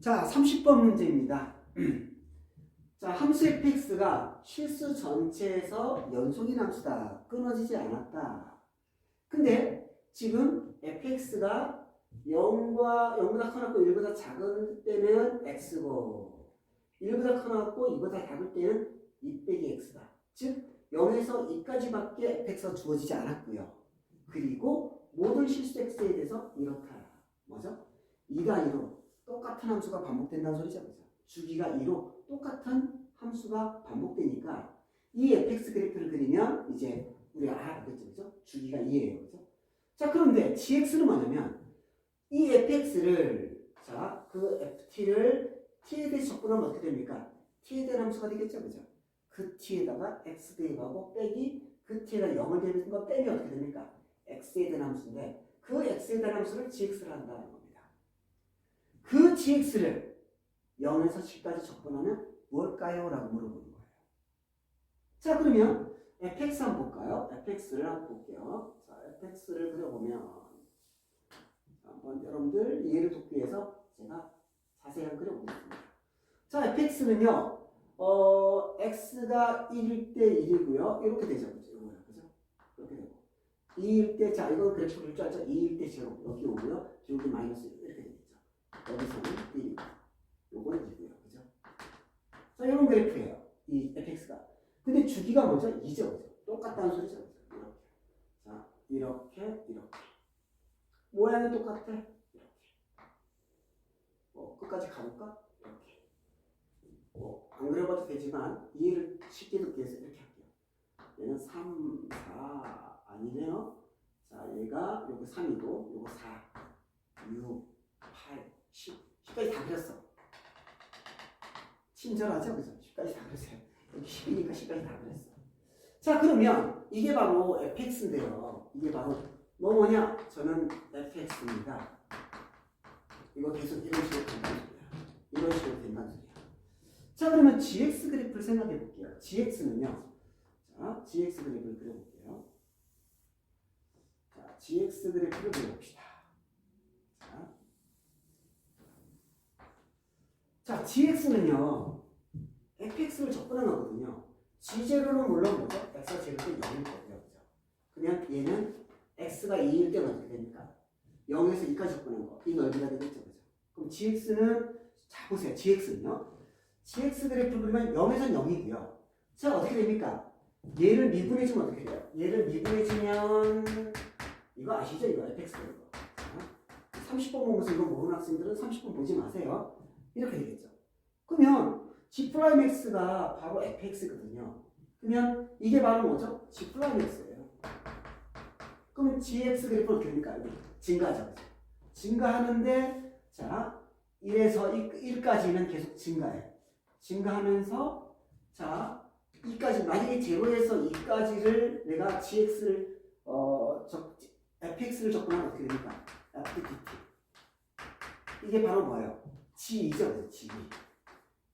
자, 30번 문제입니다. 자, 함수 fx가 실수 전체에서 연속인 함수다. 끊어지지 않았다. 근데 지금 fx가 0과 0보다 커놨고 1보다 작을 때는 x고 1보다 커놨고 2보다 작을 때는 2 빼기 x다. 즉 0에서 2까지밖에 fx가 주어지지 않았고요. 그리고 모든 실수 x에 대해서 이렇다. 뭐죠? 2가 2로 똑같은 함수가 반복된다는 소리죠. 주기가 2로 똑같은 함수가 반복되니까 이 fx 그래프를 그리면 이제 우리가 알아보겠죠. 그죠? 주기가 2예요. 그죠? 자, 그런데 gx는 뭐냐면 이 fx를 자, 그 ft를 t에 대해서 접근하면 어떻게 됩니까? t에 대한 함수가 되겠죠. 그죠? 그 t에다가 x 대입하고 빼기 그 t에다 0을 대입해서 거 빼면 어떻게 됩니까? x에 대한 함수인데 그 x에 대한 함수를 gx를 한다는 겁니다. 그 gx를 0에서 10까지 접근하면 뭘까요? 라고 물어보는 거예요. 자, 그러면 fx 한번 볼까요? fx를 한번 볼게요. 자, fx를 그려보면 자, 한번 여러분들 이해를 돕기 위해서 제가 자세히 그려보겠습니다. 자, fx는요, 어, x가 1일 때 1이고요. 이렇게 되죠. 그죠? 이거요. 그죠? 이렇게 되고. 2일 때, 자, 이건 그래프를 줄 알죠? 2일 때 제로. 여기 오고요. 여기 마이너스 이렇게 되겠죠. 여기서는 1. 요거는 2고요. 그죠? 자, 이런 그래프예요. 이 fx가. 근데 주기가 뭐죠? 2죠. 그죠? 똑같다는 소리죠. 이렇게. 자, 이렇게, 이렇게. 모양이 똑같아. 이렇게. 뭐, 끝까지 가볼까? 이렇게. 뭐, 안 그려봐도 되지만, 이해를 쉽게 듣기 위해서 이렇게 할게요. 얘는 3, 4, 아니네요. 자, 얘가 요거 3이고, 요거 4, 6, 8, 10. 10까지 다 그렸어. 친절하죠? 그죠? 10까지 다 그렸어요. 여기 10이니까 10까지 다 그렸어. 자, 그러면 이게 바로 fx인데요. 이게 바로 뭐 뭐냐? 저는 fx입니다. 이거 계속 이런 식으로 된다는 소리야. 이런 식으로 된다는 소리야. 자, 그러면 gx 그래프를 생각해 볼게요. gx는요. 자, gx 그래프를 그려볼게요. 자, gx 그래프를 그려봅시다. 자, 자 gx는요. fx를 접근한 거거든요. g0는 물론 뭐죠? x가 제일 때 0일 거고요. 그죠? 그냥 얘는 x가 2일 때는 어떻게 됩니까? 0에서 2까지 접근한 거. 이 넓이가 되겠죠. 그죠? 그럼 gx는 자 보세요. gx는요. gx 그래프 그리면 0에서는 0이고요. 자 어떻게 됩니까? 얘를 미분해주면 어떻게 돼요? 얘를 미분해주면 이거 아시죠? 이거 fx 그래프. 자, 30번 보면서 이거 모르는 학생들은 30번 보지 마세요. 이렇게 되겠죠. 그러면 g 프라임 x가 바로 fx거든요. 그러면 이게 바로 뭐죠? g 프라임 x예요. 그러면 gx? 여기 증가하죠. 그죠? 증가하는데 자 1에서 1, 까지는 계속 증가해. 증가하면서 자 2까지 만약에 0에서 2까지를 내가 gx를 어 적, fx를 접근하면 어떻게 됩니까? fdt 이게 바로 뭐예요? G2죠, g2.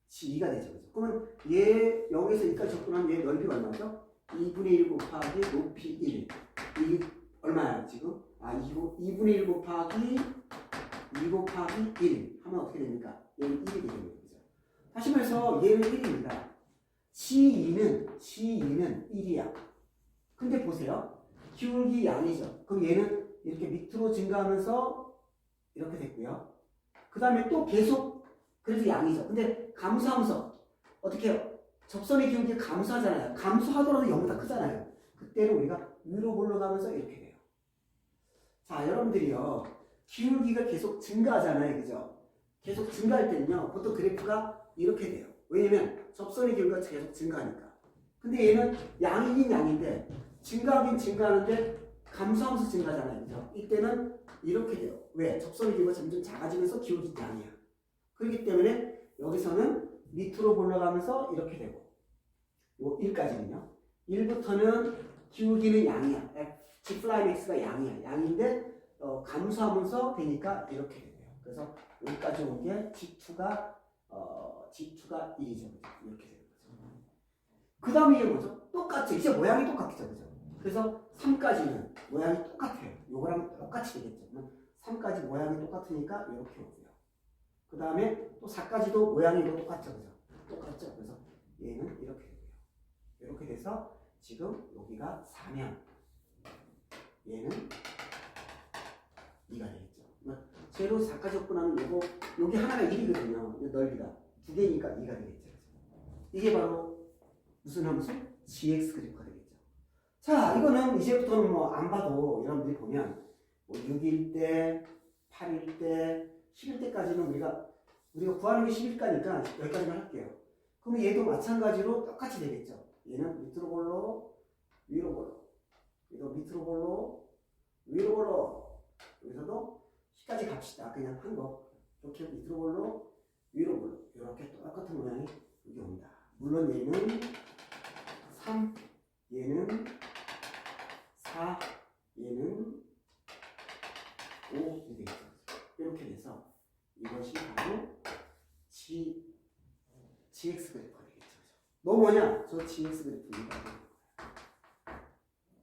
g2가 되죠, 그죠? 그러면 얘 0에서 2까지 접근하면 얘 넓이가 얼마죠? 2분의 1 곱하기 높이 1. 이 얼마야 지금? 아 2, 2분의 1 곱하기 2 곱하기 1 하면 어떻게 됩니까? 얘는 1이 되는 거죠. 다시 말해서 얘는 1입니다. G2는 G2는 1이야. 근데 보세요. 기울기 양이죠. 그럼 얘는 이렇게 밑으로 증가하면서 이렇게 됐고요. 그 다음에 또 계속 그래서 양이죠. 근데 감소하면서 어떻게 해요? 접선의 기울기가 감소하잖아요. 감소하더라도 0보다 크잖아요. 그때는 우리가 위로 올라가면서 이렇게 돼요. 자, 여러분들이요. 기울기가 계속 증가하잖아요. 그죠? 계속 증가할 때는요. 보통 그래프가 이렇게 돼요. 왜냐면 접선의 기울기가 계속 증가하니까. 근데 얘는 양이긴 양인데 증가하긴 증가하는데 감소하면서 증가하잖아요. 그죠? 이때는 이렇게 돼요. 왜? 접선의 기울기가 점점 작아지면서 기울기 양이야. 그렇기 때문에 여기서는 밑으로 올라가면서 이렇게 되고 요 1까지는요. 1부터는 기울기는 양이야. G 플라임 X가 양이야. 양인데 어, 감소하면서 되니까 이렇게 되네요. 그래서 여기까지 온 게 G2가 어, G2가 1이죠. 이렇게 되는 거죠. 그 다음에 이게 뭐죠? 똑같죠. 이제 모양이 똑같죠. 그죠? 그래서 3까지는 모양이 똑같아요. 요거랑 똑같이 되겠죠. 3까지 모양이 똑같으니까 이렇게 오고요. 그 다음에 또 4까지도 모양이 이거 똑같죠. 그죠? 똑같죠. 그래서 얘는 이렇게 되고요. 이렇게 돼서 지금 여기가 4면 얘는 2가 되겠죠. 그러니까 제로 4까지 접근하면 요거 여기 하나가 1이거든요. 넓이가 두 개니까 2가 되겠죠. 이게 바로 무슨 함수? gx 그래프가 되겠죠. 자, 이거는 이제부터는 뭐 안 봐도 여러분들이 보면 뭐 6일 때, 8일 때, 10일 때까지는 우리가 우리가 구하는 게 11가니까 여기까지만 할게요. 그러면 얘도 마찬가지로 똑같이 되겠죠. 얘는 밑으로 볼로 위로 볼로 얘도 밑으로 볼로 위로 볼로 여기서도 10까지 갑시다. 그냥 한 거. 이렇게 밑으로 볼로 위로 볼로 이렇게 똑같은 모양이 여기 옵니다. 물론 얘는 3, 얘는 4, 얘는 5 이렇게 되겠죠. 이렇게 돼서 이것이 바로 G, GX 그래프가 되겠죠. 너 뭐냐? 저 GX 그래프입니다.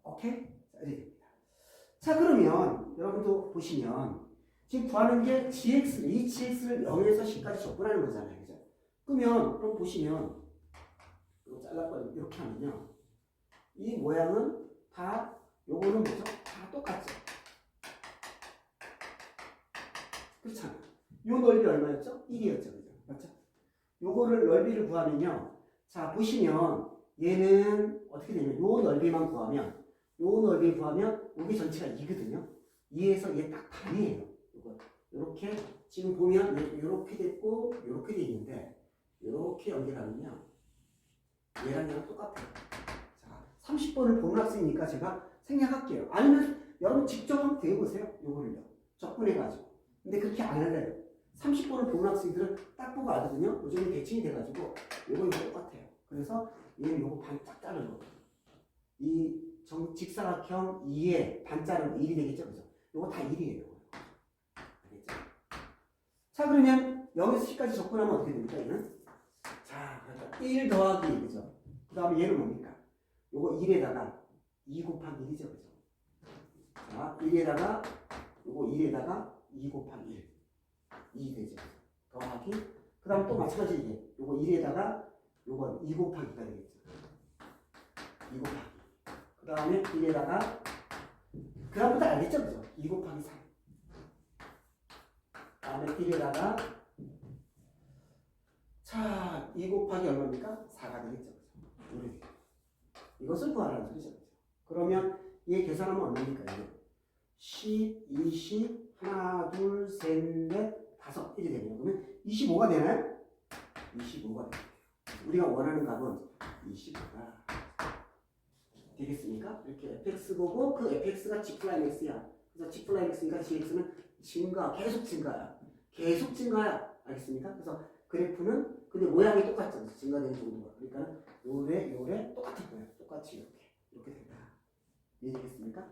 오케이? 자, 됩니다. 자, 그러면 여러분도 보시면 지금 구하는 게 GX, 이 GX를 0에서 10까지 접근하는 거잖아요. 그죠? 그러면, 그럼 보시면 이거 잘라버리고 이렇게 하면요. 이 모양은 다 요거는 뭐죠? 다 똑같죠. 그렇잖아요. 요 넓이 얼마였죠? 1이었죠. 그죠? 맞죠? 요거를 넓이를 구하면요. 자, 보시면 얘는 어떻게 되냐면 요 넓이만 구하면 요 넓이 구하면 여기 전체가 2거든요. 2에서 얘 딱 반이에요. 요거 요렇게 지금 보면 얘 요렇게 됐고 요렇게 돼 있는데 요렇게 연결하면요. 얘랑 얘랑 똑같아요. 자, 30번을 보는 학생이니까 제가 생략할게요. 아니면 여러분 직접 한번 대해보세요. 요거를요. 접근해가지고. 근데 그렇게 안 할래요. 30번을 보는 학생들은 딱 보고 알거든요. 요즘에 대칭이 돼가지고 요거 이거 똑같아요. 그래서 얘는 요거 반딱 자르는 거. 이 정, 직사각형 2에 반 자르면 1이 되겠죠. 그죠? 요거 다 1이에요. 알겠죠? 자, 그러면 0에서 10까지 접근하면 어떻게 됩니까? 얘는? 자, 그러니까 1 더하기 그죠? 그 다음에 얘는 뭡니까? 요거 1에다가 2 곱하기 1이죠. 그죠? 자, 1에다가 요거 1에다가 2 곱하기 1. 2 되죠. 더하기 그 다음 또 마찬가지 이게 요거 1에다가 요건 2 곱하기가 되겠죠. 2 곱하기 그 다음에 1에다가 그 다음부터 알겠죠? 그죠? 2 곱하기 3 다음에 1에다가 자, 2 곱하기 얼마입니까? 4가 되겠죠. 이렇게. 이것을 구하라는 소리죠. 그러면 얘 계산하면 얼마입니까? 이게 10, 20, 하나, 둘, 셋, 넷, 이렇게 되네요. 그러면 25가 되나요? 25가 돼요. 우리가 원하는 값은 25가 되겠습니까? 이렇게 fx 보고 그 fx가 g 플라임 x야. 그래서 g 플라임 x니까 gx는 증가, 계속 증가야. 계속 증가야. 알겠습니까? 그래서 그래프는 근데 모양이 똑같죠. 증가되는 정도가. 그러니까 요래 요래 똑같을 거예요. 똑같이 이렇게 이렇게 된다. 이해되겠습니까?